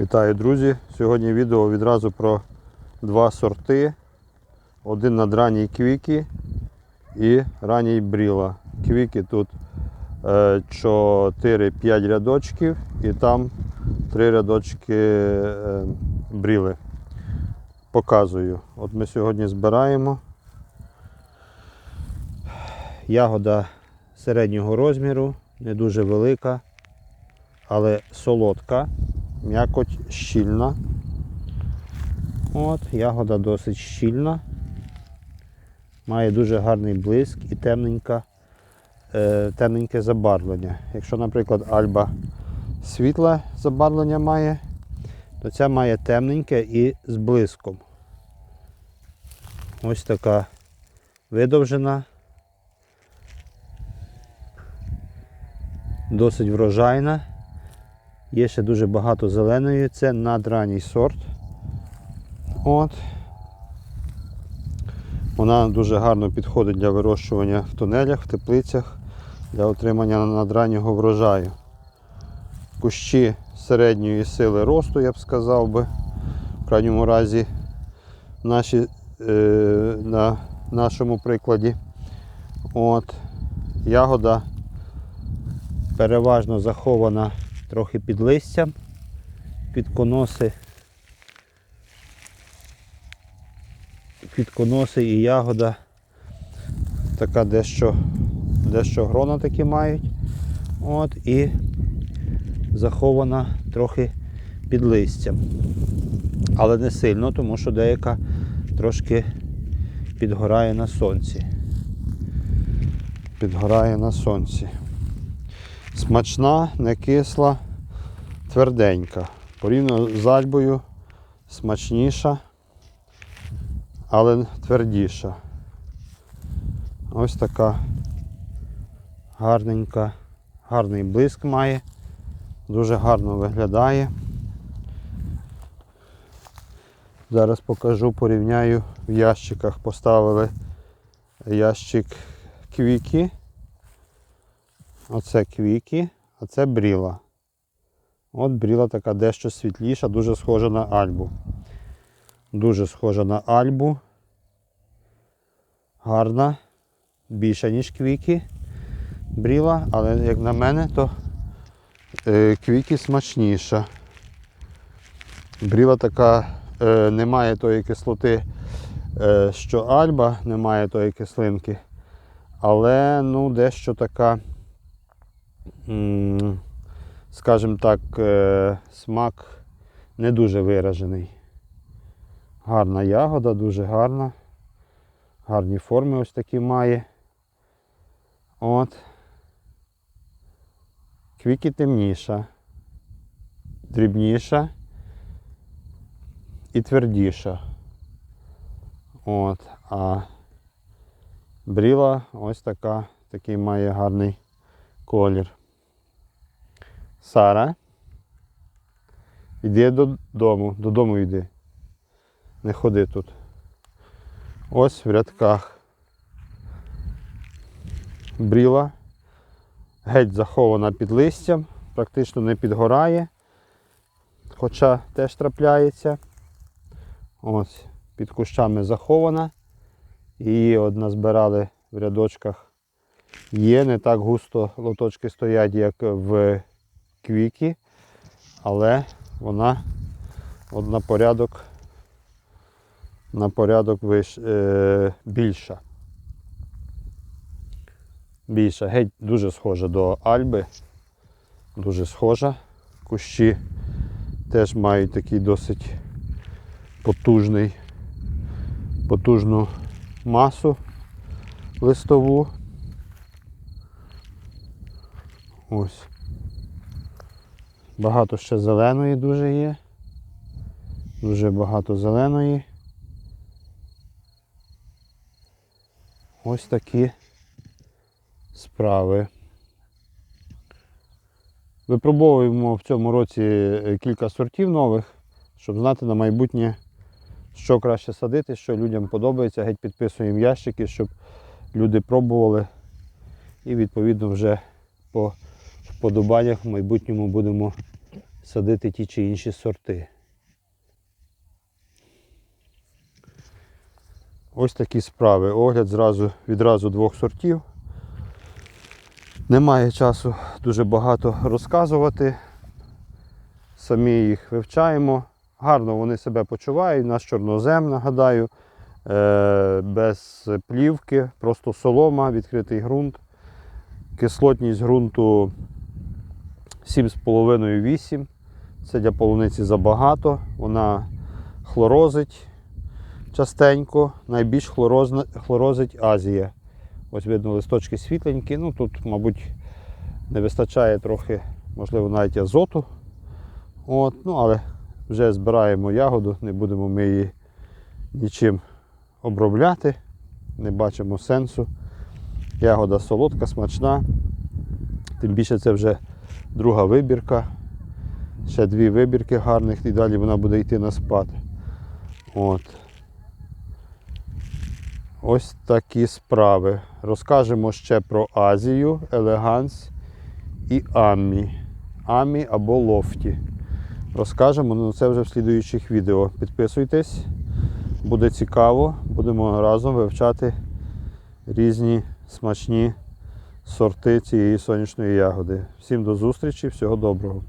Вітаю, друзі! Сьогодні відео відразу про два сорти. Один над ранній квікі і ранній бріла. Квіки тут 4-5 рядочків і там 3 рядочки е, бріли. Показую. От ми сьогодні збираємо. Ягода середнього розміру, не дуже велика, але солодка м'якоть щільна. От, ягода досить щільна. Має дуже гарний блиск і темненька, е, темненьке забарвлення. Якщо, наприклад, альба світле забарвлення має, то ця має темненьке і з блиском. Ось така видовжена. Досить врожайна. Є ще дуже багато зеленої, це надранній сорт. От. Вона дуже гарно підходить для вирощування в тунелях, в теплицях, для отримання надраннього врожаю. Кущі середньої сили росту, я б сказав би, в крайньому разі наші, е, на нашому прикладі. От. Ягода переважно захована трохи під листям, під коноси, під коноси і ягода. Така дещо, дещо грона такі мають. От, і захована трохи під листям. Але не сильно, тому що деяка трошки підгорає на сонці. Підгорає на сонці. Смачна, не кисла, тверденька. Порівняно з альбою смачніша, але твердіша. Ось така гарненька, гарний блиск має, дуже гарно виглядає. Зараз покажу, порівняю в ящиках. Поставили ящик квіки. Оце квіки, а це бріла. От бріла така дещо світліша, дуже схожа на альбу. Дуже схожа на альбу. Гарна, більша, ніж квіки. Бріла, але як на мене, то е, квіки смачніша. Бріла така е, не має тої кислоти, е, що альба, немає тої кислинки. Але ну, дещо така скажімо так, е, смак не дуже виражений. Гарна ягода, дуже гарна. Гарні форми ось такі має. От. Квіки темніша, дрібніша і твердіша. От. А бріла ось така, такий має гарний колір. Сара. Іди додому, додому йди. Не ходи тут. Ось в рядках. Бріла. Геть захована під листям, практично не підгорає, хоча теж трапляється. Ось, під кущами захована. Її от назбирали в рядочках. Є, не так густо лоточки стоять, як в квіки, але вона от на порядок на порядок виш, е, більша. Більша. Геть дуже схожа до Альби. Дуже схожа. Кущі теж мають такий досить потужний, потужну масу листову. Ось. Багато ще зеленої дуже є. Дуже багато зеленої. Ось такі справи. Випробовуємо в цьому році е, кілька сортів нових, щоб знати на майбутнє, що краще садити, що людям подобається. Геть підписуємо ящики, щоб люди пробували і відповідно вже по вподобаннях в майбутньому будемо садити ті чи інші сорти. Ось такі справи. Огляд зразу, відразу двох сортів. Немає часу дуже багато розказувати. Самі їх вивчаємо. Гарно вони себе почувають. Наш чорнозем, нагадаю, е, без плівки, просто солома, відкритий ґрунт. Кислотність ґрунту 7,5-8. Для полуниці забагато. Вона хлорозить частенько. Найбільш хлорозить Азія. Ось видно листочки світленькі. Ну тут, мабуть, не вистачає трохи, можливо, навіть азоту. От, ну, але вже збираємо ягоду, не будемо ми її нічим обробляти. Не бачимо сенсу. Ягода солодка, смачна. Тим більше це вже друга вибірка. Ще дві вибірки гарних і далі вона буде йти на спад. От. Ось такі справи. Розкажемо ще про Азію, Елеганс і Аммі. Аммі або Лофті. Розкажемо, ну це вже в слідуючих відео. Підписуйтесь, буде цікаво. Будемо разом вивчати різні смачні сорти цієї сонячної ягоди. Всім до зустрічі, всього доброго.